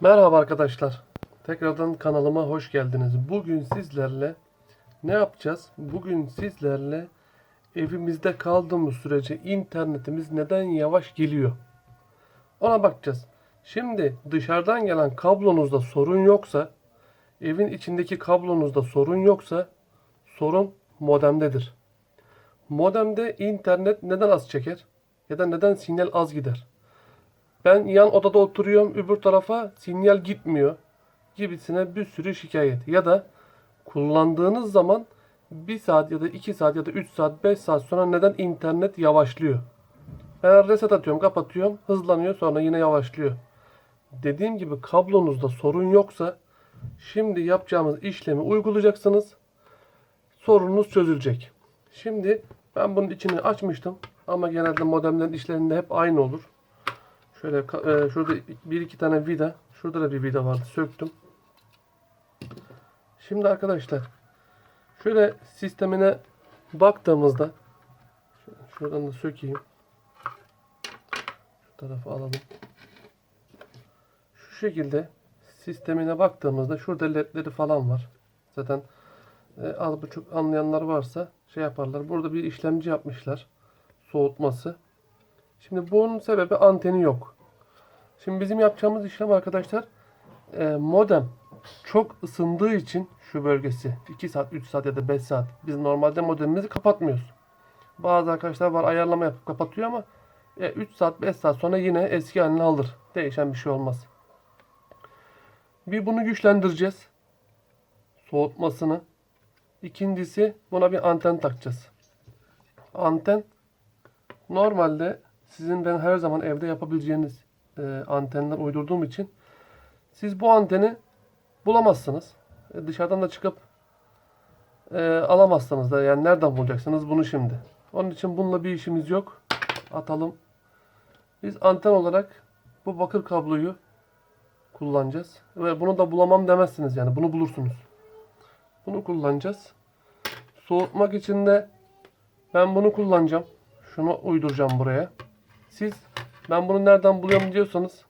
Merhaba arkadaşlar. Tekrardan kanalıma hoş geldiniz. Bugün sizlerle ne yapacağız? Bugün sizlerle evimizde kaldığımız sürece internetimiz neden yavaş geliyor? Ona bakacağız. Şimdi dışarıdan gelen kablonuzda sorun yoksa, evin içindeki kablonuzda sorun yoksa sorun modemdedir. Modemde internet neden az çeker? Ya da neden sinyal az gider? Ben yan odada oturuyorum, öbür tarafa sinyal gitmiyor gibisine bir sürü şikayet. Ya da kullandığınız zaman 1 saat ya da 2 saat ya da 3 saat 5 saat sonra neden internet yavaşlıyor? Ben reset atıyorum, kapatıyorum, hızlanıyor sonra yine yavaşlıyor. Dediğim gibi kablonuzda sorun yoksa şimdi yapacağımız işlemi uygulayacaksınız. Sorununuz çözülecek. Şimdi ben bunun içini açmıştım ama genelde modemlerin işlerinde hep aynı olur. Şöyle e, şurada bir iki tane vida. Şurada da bir vida vardı. Söktüm. Şimdi arkadaşlar şöyle sistemine baktığımızda şu- şuradan da sökeyim. Şu tarafı alalım. Şu şekilde sistemine baktığımızda şurada ledleri falan var. Zaten e, az buçuk anlayanlar varsa şey yaparlar. Burada bir işlemci yapmışlar. Soğutması. Şimdi bunun sebebi anteni yok. Şimdi bizim yapacağımız işlem arkadaşlar e, modem çok ısındığı için şu bölgesi 2 saat, 3 saat ya da 5 saat biz normalde modemimizi kapatmıyoruz. Bazı arkadaşlar var ayarlama yapıp kapatıyor ama e, 3 saat 5 saat sonra yine eski halini alır. Değişen bir şey olmaz. Bir bunu güçlendireceğiz. Soğutmasını. İkincisi buna bir anten takacağız. Anten normalde sizin ben her zaman evde yapabileceğiniz e, antenler uydurduğum için siz bu anteni bulamazsınız. E, dışarıdan da çıkıp e, alamazsınız da yani nereden bulacaksınız bunu şimdi. Onun için bununla bir işimiz yok. Atalım. Biz anten olarak bu bakır kabloyu kullanacağız. Ve bunu da bulamam demezsiniz yani bunu bulursunuz. Bunu kullanacağız. Soğutmak için de ben bunu kullanacağım. Şunu uyduracağım buraya. Siz ben bunu nereden buluyorum diyorsanız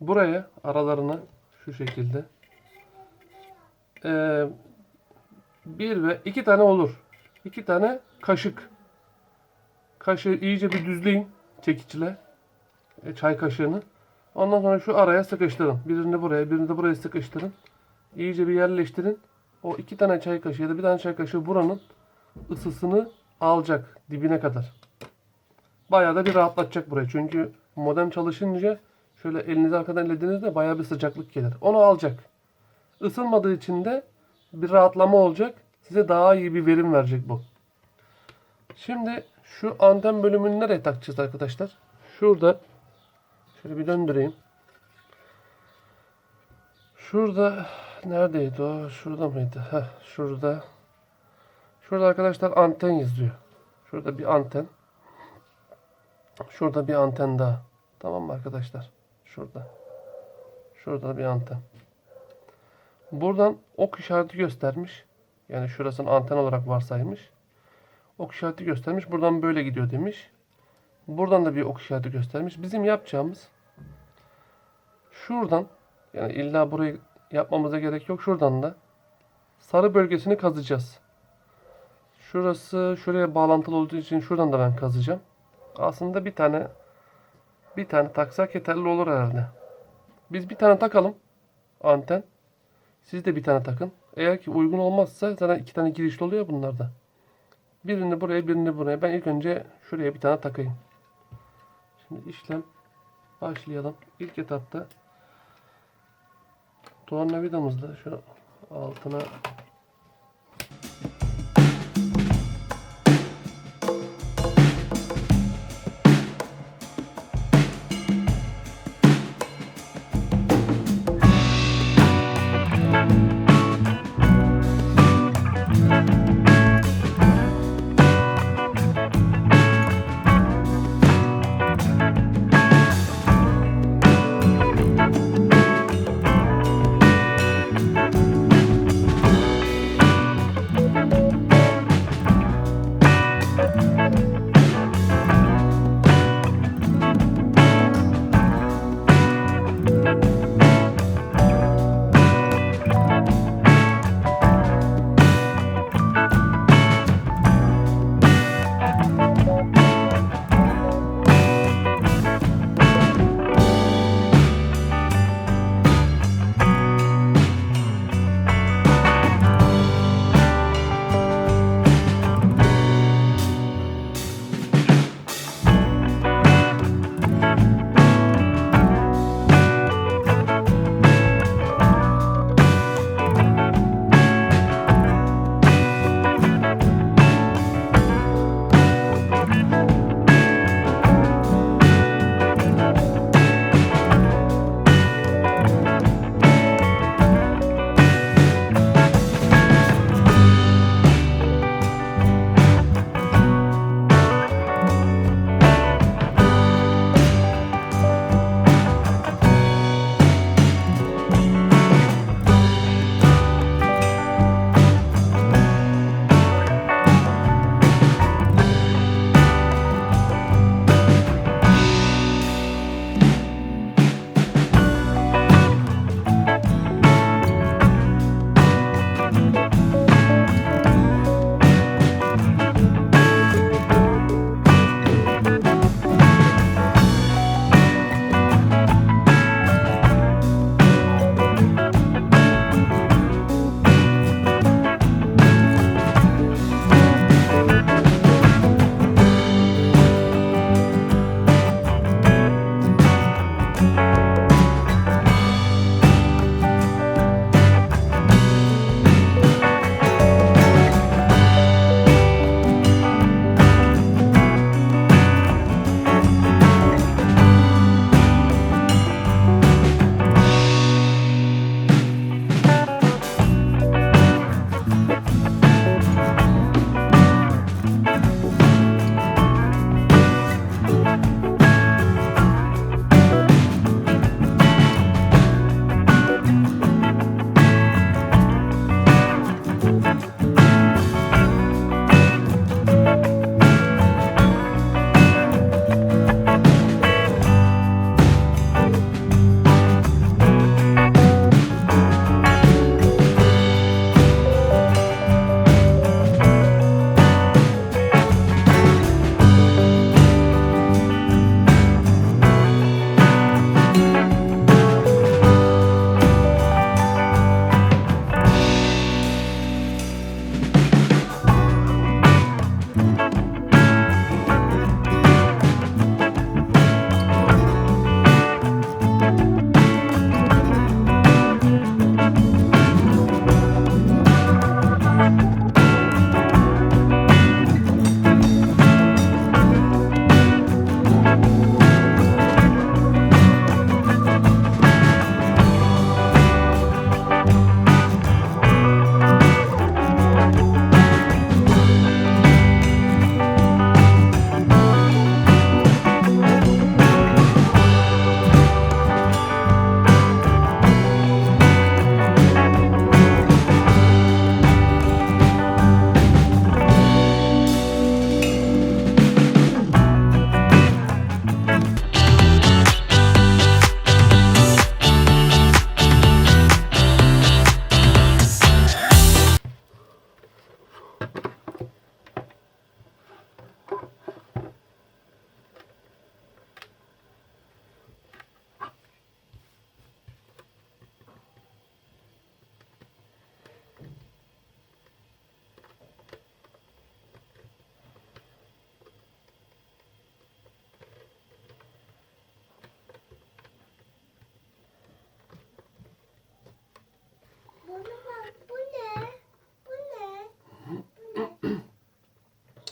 buraya aralarını şu şekilde eee, bir ve iki tane olur. İki tane kaşık. Kaşığı iyice bir düzleyin çekiçle. e, çay kaşığını. Ondan sonra şu araya sıkıştırın. Birini buraya, birini de buraya sıkıştırın. İyice bir yerleştirin. O iki tane çay kaşığı ya da bir tane çay kaşığı buranın ısısını alacak dibine kadar. Bayağı da bir rahatlatacak burayı. Çünkü modem çalışınca şöyle elinizi arkadan ellediğinizde bayağı bir sıcaklık gelir. Onu alacak. Isınmadığı için de bir rahatlama olacak. Size daha iyi bir verim verecek bu. Şimdi şu anten bölümünü nereye takacağız arkadaşlar? Şurada şöyle bir döndüreyim. Şurada neredeydi o? Şurada mıydı? Heh, şurada. Şurada arkadaşlar anten yazıyor. Şurada bir anten. Şurada bir anten daha. Tamam mı arkadaşlar? Şurada. Şurada bir anten. Buradan ok işareti göstermiş. Yani şurasını anten olarak varsaymış. Ok işareti göstermiş. Buradan böyle gidiyor demiş. Buradan da bir ok işareti göstermiş. Bizim yapacağımız şuradan yani illa burayı yapmamıza gerek yok. Şuradan da sarı bölgesini kazacağız. Şurası şuraya bağlantılı olduğu için şuradan da ben kazacağım. Aslında bir tane bir tane taksak yeterli olur herhalde. Biz bir tane takalım anten. Siz de bir tane takın. Eğer ki uygun olmazsa zaten iki tane girişli oluyor bunlarda. Birini buraya birini buraya. Ben ilk önce şuraya bir tane takayım. Şimdi işlem başlayalım. İlk etapta tornavidamızla şu altına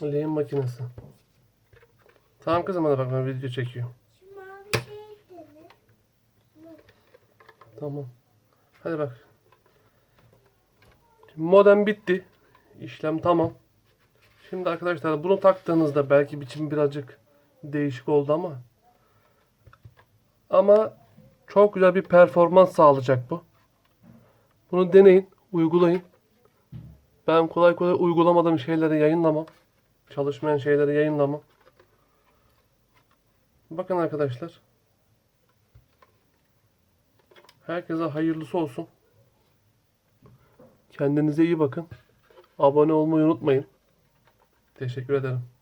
Lehim makinesi. Tamam kızım hadi bak ben video çekiyorum. Şu mavi şey de ne? Tamam. Hadi bak. Şimdi modem bitti. İşlem tamam. Şimdi arkadaşlar bunu taktığınızda belki biçim birazcık değişik oldu ama ama çok güzel bir performans sağlayacak bu. Bunu deneyin, uygulayın. Ben kolay kolay uygulamadığım şeyleri yayınlamam. Çalışmayan şeyleri yayınlamam. Bakın arkadaşlar. Herkese hayırlısı olsun. Kendinize iyi bakın. Abone olmayı unutmayın. Teşekkür ederim.